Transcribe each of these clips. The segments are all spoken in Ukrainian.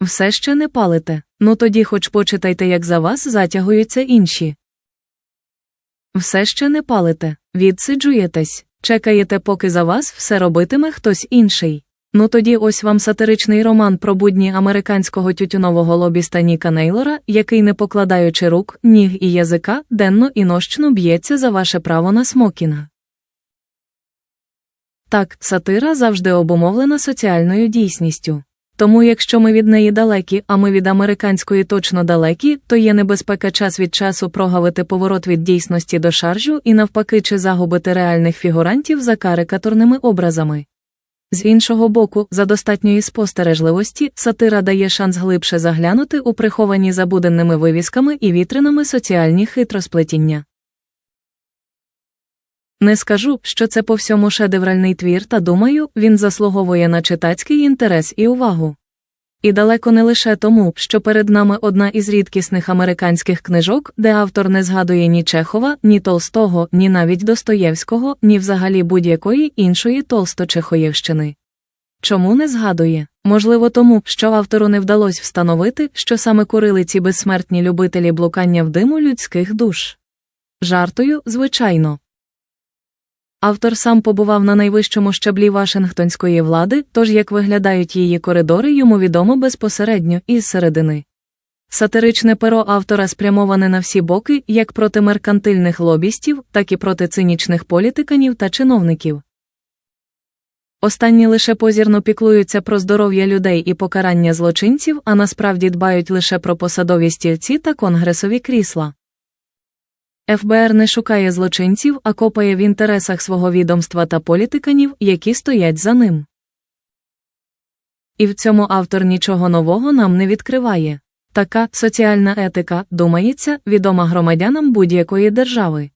Все ще не палите. Ну тоді хоч почитайте, як за вас затягуються інші. Все ще не палите, відсиджуєтесь, чекаєте, поки за вас все робитиме хтось інший. Ну тоді ось вам сатиричний роман про будні американського тютюнового лобіста Ніка Нейлора, який, не покладаючи рук, ніг і язика, денно і нощно б'ється за ваше право на смокінг. Так, сатира завжди обумовлена соціальною дійсністю. Тому якщо ми від неї далекі, а ми від американської точно далекі, то є небезпека час від часу прогавити поворот від дійсності до шаржу і навпаки чи загубити реальних фігурантів за карикатурними образами. З іншого боку, за достатньої спостережливості, сатира дає шанс глибше заглянути у приховані забуденними вивісками і вітринами соціальні хитросплетіння. Не скажу, що це по всьому шедевральний твір, та думаю, він заслуговує на читацький інтерес і увагу. І далеко не лише тому, що перед нами одна із рідкісних американських книжок, де автор не згадує ні Чехова, ні Толстого, ні навіть Достоєвського, ні взагалі будь-якої іншої Толсто-Чехоєвщини. Чому не згадує? Можливо, тому, що автору не вдалося встановити, що саме курили ці безсмертні любителі блукання в диму людських душ. Жартою, звичайно. Автор сам побував на найвищому щаблі Вашингтонської влади, тож як виглядають її коридори, йому відомо безпосередньо із середини. Сатиричне перо автора спрямоване на всі боки, як проти меркантильних лобістів, так і проти цинічних політиканів та чиновників. Останні лише позірно піклуються про здоров'я людей і покарання злочинців, а насправді дбають лише про посадові стільці та конгресові крісла. ФБР не шукає злочинців, а копає в інтересах свого відомства та політиканів, які стоять за ним. І в цьому автор нічого нового нам не відкриває. Така соціальна етика, думається, відома громадянам будь-якої держави.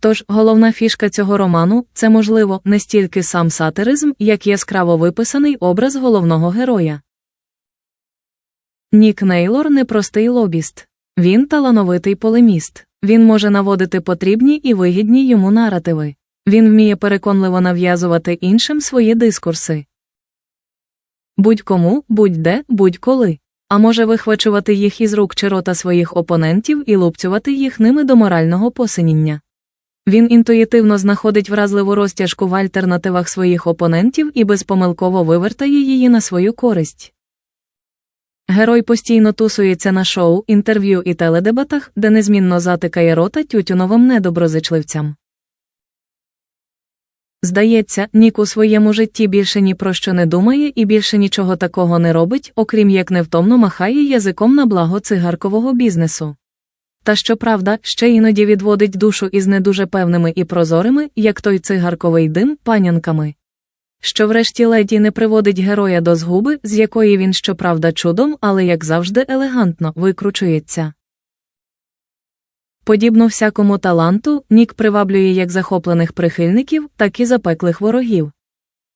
Тож головна фішка цього роману це, можливо, не стільки сам сатиризм, як яскраво виписаний образ головного героя. Нік Нейлор непростий лобіст. Він талановитий полеміст. Він може наводити потрібні і вигідні йому наративи. Він вміє переконливо нав'язувати іншим свої дискурси. Будь-кому, будь-де, будь-коли. А може вихвачувати їх із рук чи рота своїх опонентів і лупцювати їх ними до морального посиніння. Він інтуїтивно знаходить вразливу розтяжку в альтернативах своїх опонентів і безпомилково вивертає її на свою користь. Герой постійно тусується на шоу, інтерв'ю і теледебатах, де незмінно затикає рота тютюновим недоброзичливцям. Здається, Нік у своєму житті більше ні про що не думає і більше нічого такого не робить, окрім як невтомно махає язиком на благо цигаркового бізнесу. Та щоправда, ще іноді відводить душу із не дуже певними і прозорими, як той цигарковий дим, панянками що врешті леді не приводить героя до згуби, з якої він, щоправда, чудом, але як завжди елегантно викручується. Подібно всякому таланту, Нік приваблює як захоплених прихильників, так і запеклих ворогів.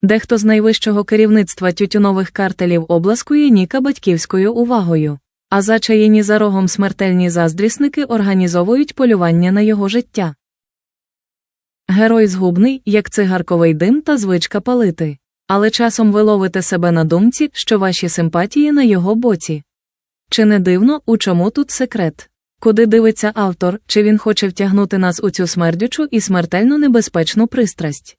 Дехто з найвищого керівництва тютюнових картелів обласкує Ніка батьківською увагою, а зачаєні за рогом смертельні заздрісники організовують полювання на його життя. Герой згубний, як цигарковий дим та звичка палити. Але часом ви ловите себе на думці, що ваші симпатії на його боці. Чи не дивно, у чому тут секрет? Куди дивиться автор, чи він хоче втягнути нас у цю смердючу і смертельно небезпечну пристрасть?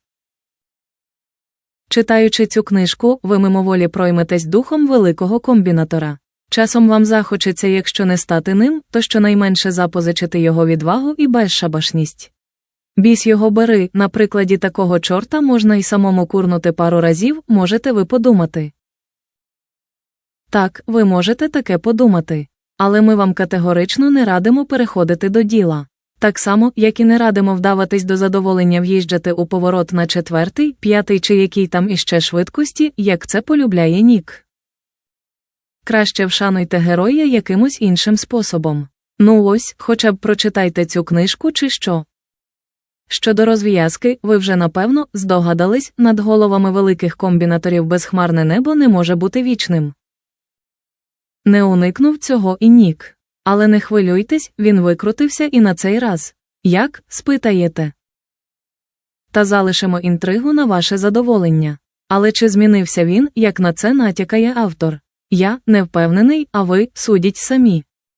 Читаючи цю книжку, ви мимоволі пройметесь духом великого комбінатора. Часом вам захочеться, якщо не стати ним, то щонайменше запозичити його відвагу і безшабашність. Бісь його бери, на прикладі такого чорта можна й самому курнути пару разів, можете ви подумати. Так, ви можете таке подумати. Але ми вам категорично не радимо переходити до діла. Так само, як і не радимо вдаватись до задоволення в'їжджати у поворот на четвертий, п'ятий чи який там іще швидкості, як це полюбляє Нік. Краще вшануйте героя якимось іншим способом. Ну ось, хоча б прочитайте цю книжку чи що. Щодо розв'язки, ви вже напевно здогадались, над головами великих комбінаторів безхмарне небо не може бути вічним. Не уникнув цього і нік. Але не хвилюйтесь, він викрутився і на цей раз. Як, спитаєте? Та залишимо інтригу на ваше задоволення. Але чи змінився він, як на це натякає автор? Я не впевнений, а ви судіть самі.